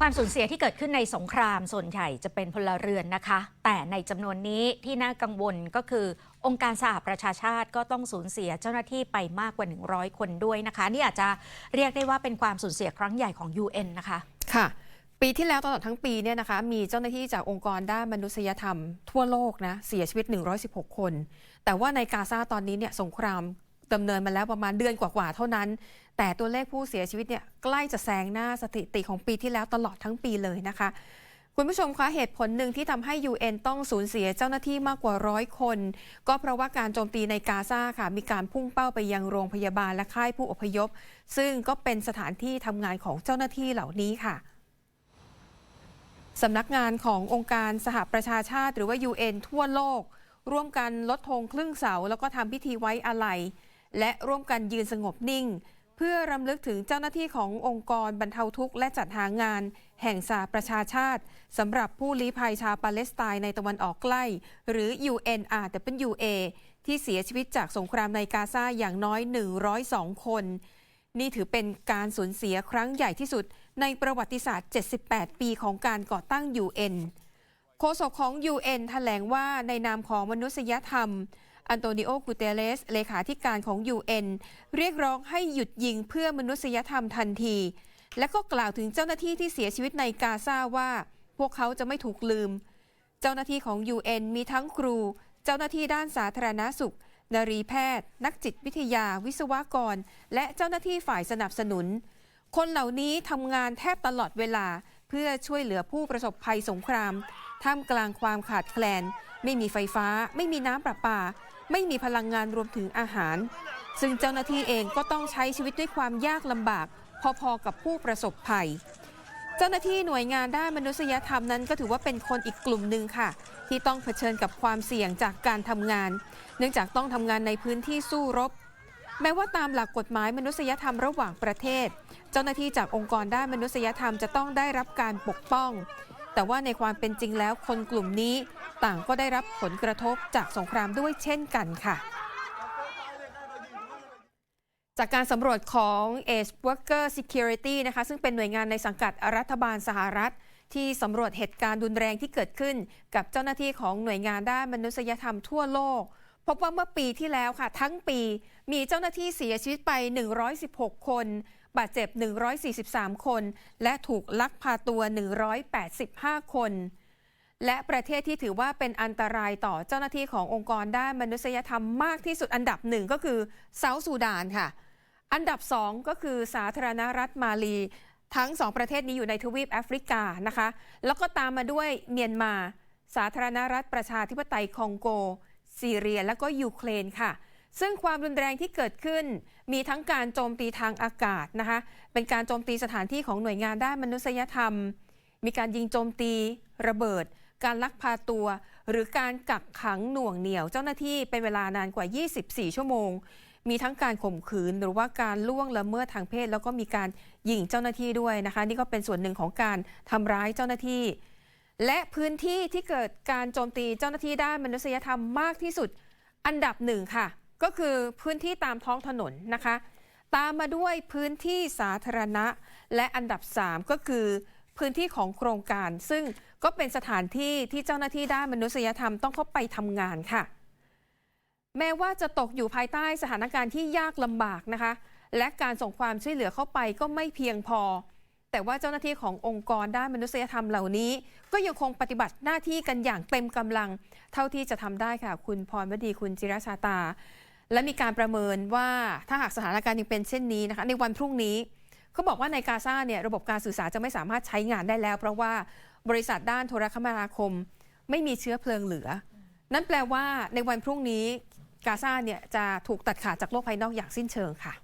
ความสูญเสียที่เกิดขึ้นในสงครามส่วนใหญ่จะเป็นพลเรือนนะคะ แต่ในจำนวนนี้ที่น่ากังวลก็คือ องค์การสหประชาชาติก็ต้องสูญเสียเจ้าหน้าที่ไปมากกว่า 100 คนด้วยนะคะ นี่อาจจะเรียกได้ว่าเป็นความสูญเสียครั้งใหญ่ของ UN นะคะ ค่ะ ปีที่แล้วตลอดทั้งปีเนี่ยนะคะ มีเจ้าหน้าที่จากองค์กรด้านมนุษยธรรม ทั่วโลกนะเสียชีวิต 116 คน แต่ว่าในกาซาตอนนี้เนี่ยสงครามดำเนินมาแล้วประมาณเดือนกว่าๆเท่านั้น แต่ตัวเลขผู้เสียชีวิตเนี่ยใกล้จะแซงหน้าสถิติของปีที่แล้วตลอดทั้งปีเลยนะคะ คุณผู้ชมคะเหตุผลหนึ่งที่ทำให้ UN ต้องสูญเสียเจ้าหน้าที่มากกว่าร้อยคน ก็เพราะว่าการโจมตีในกาซาค่ะ มีการพุ่งเป้าไปยังโรงพยาบาลและค่ายผู้อพยพ ซึ่งก็เป็นสถานที่ทำงานของเจ้าหน้าที่เหล่านี้ค่ะสำนักงานขององค์การสหประชาชาติ หรือว่า UN ทั่วโลก ร่วมกันลดธงครึ่งเสา แล้วก็ทำพิธีไว้อาลัย และร่วมกันยืนสงบนิ่ง เพื่อรำลึกถึงเจ้าหน้าที่ขององค์กรบรรเทาทุกข์และจัดหางาน แห่งสหประชาชาติสำหรับผู้ลี้ภัยชาวปาเลสไตน์ในตะวันออกใกล้ หรือ UNRWA ที่เสียชีวิตจากสงครามในกาซาอย่างน้อย 102 คน นี่ถือเป็นการสูญเสียครั้งใหญ่ที่สุดในประวัติศาสตร์ 78 ปีของการก่อตั้ง UN โฆษกของ UN แถลงว่าในนามของมนุษยธรรม อันโตนิโอกูเตเลส เลขาธิการของ UN เรียกร้องให้หยุดยิงเพื่อมนุษยธรรมทันที และก็กล่าวถึงเจ้าหน้าที่ที่เสียชีวิตในกาซาว่า พวกเขาจะไม่ถูกลืม เจ้าหน้าที่ของ UN มีทั้งครู เจ้าหน้าที่ด้านสาธารณสุขนรีแพทย์ นักจิตวิทยา วิศวกร และเจ้าหน้าที่ฝ่ายสนับสนุน คนเหล่านี้ทำงานแทบตลอดเวลาเพื่อช่วยเหลือผู้ประสบภัยสงคราม ท่ามกลางความขาดแคลน ไม่มีไฟฟ้า ไม่มีน้ำประปา ไม่มีพลังงานรวมถึงอาหาร ซึ่งเจ้าหน้าที่เองก็ต้องใช้ชีวิตด้วยความยากลำบาก พอๆกับผู้ประสบภัย เจ้าหน้าที่หน่วยงานด้านมนุษยธรรมนั้นก็ถือว่าเป็นคนอีกกลุ่มหนึ่งค่ะ ที่ต้องเผชิญกับความเสี่ยงจากการทำงาน เนื่องจากต้องทำงานในพื้นที่สู้รบแม้ว่าตามหลักกฎหมายมนุษยธรรมระหว่างประเทศ เจ้าหน้าที่จากองค์กรด้านมนุษยธรรมจะต้องได้รับการปกป้อง แต่ว่าในความเป็นจริงแล้วคนกลุ่มนี้ต่างก็ได้รับผลกระทบจากสงครามด้วยเช่นกันค่ะ จากการสำรวจของ Age Worker Security นะคะซึ่งเป็นหน่วยงานในสังกัดรัฐบาลสหรัฐที่สำรวจเหตุการณ์รุนแรงที่เกิดขึ้น กับเจ้าหน้าที่ของหน่วยงานด้านมนุษยธรรมทั่วโลก พบว่าเมื่อปีที่แล้วค่ะ ทั้งปีมีเจ้าหน้าที่เสียชีวิตไป 116 คน บาดเจ็บ 143 คน และถูกลักพาตัว 185 คน และประเทศที่ถือว่าเป็นอันตรายต่อเจ้าหน้าที่ขององค์กรด้านมนุษยธรรมมากที่สุดอันดับหนึ่งก็คือเซาท์ซูดานค่ะ อันดับ2ก็คือสาธารณรัฐมาลี ทั้ง2ประเทศนี้อยู่ในทวีปแอฟริกานะคะ แล้วก็ตามมาด้วยเมียนมา สาธารณรัฐประชาธิปไตยคองโก ซีเรีย และก็ยูเครนค่ะ ซึ่งความรุนแรงที่เกิดขึ้น มีทั้งการโจมตีทางอากาศนะคะเป็นการโจมตีสถานที่ของหน่วยงานด้านมนุษยธรรม มีการยิงโจมตี ระเบิด การลักพาตัว หรือการกักขังหน่วงเหนี่ยวเจ้าหน้าที่เป็นเวลานานกว่า 24 ชั่วโมง มีทั้งการข่มขืนหรือว่าการล่วงละเมิดทางเพศ แล้วก็มีการยิงเจ้าหน้าที่ด้วยนะคะ นี่ก็เป็นส่วนหนึ่งของการทำร้ายเจ้าหน้าที่ และพื้นที่ที่เกิดการโจมตีเจ้าหน้าที่ด้านมนุษยธรรมมากที่สุด อันดับหนึ่งค่ะ ก็คือพื้นที่ตามท้องถนนนะคะ ตามมาด้วยพื้นที่สาธารณะ และอันดับ 3 ก็คือพื้นที่ของโครงการ ซึ่งก็เป็นสถานที่ที่เจ้าหน้าที่ด้านมนุษยธรรมต้องเข้าไปทำงานค่ะ แม้ว่าจะตกอยู่ภายใต้สถานการณ์ที่ยากลำบากนะคะ และการส่งความช่วยเหลือเข้าไปก็ไม่เพียงพอ แต่ว่าเจ้าหน้าที่ขององค์กรด้านมนุษยธรรมเหล่านี้ ก็ยังคงปฏิบัติหน้าที่กันอย่างเต็มกำลัง เท่าที่จะทำได้ค่ะ คุณพรวดีคุณจิรชาตา และมีการประเมินว่าถ้าหากสถานการณ์ยังเป็นเช่นนี้นะคะในวันพรุ่งนี้เขาบอกว่าในกาซาเนี่ยระบบการสื่อสารจะไม่สามารถใช้งานได้แล้ว เพราะว่าบริษัทด้านโทรคมนาคม ไม่มีเชื้อเพลิงเหลือ นั่นแปลว่าในวันพรุ่งนี้กาซาเนี่ยจะถูกตัดขาดจากโลกภายนอกอย่างสิ้นเชิงค่ะ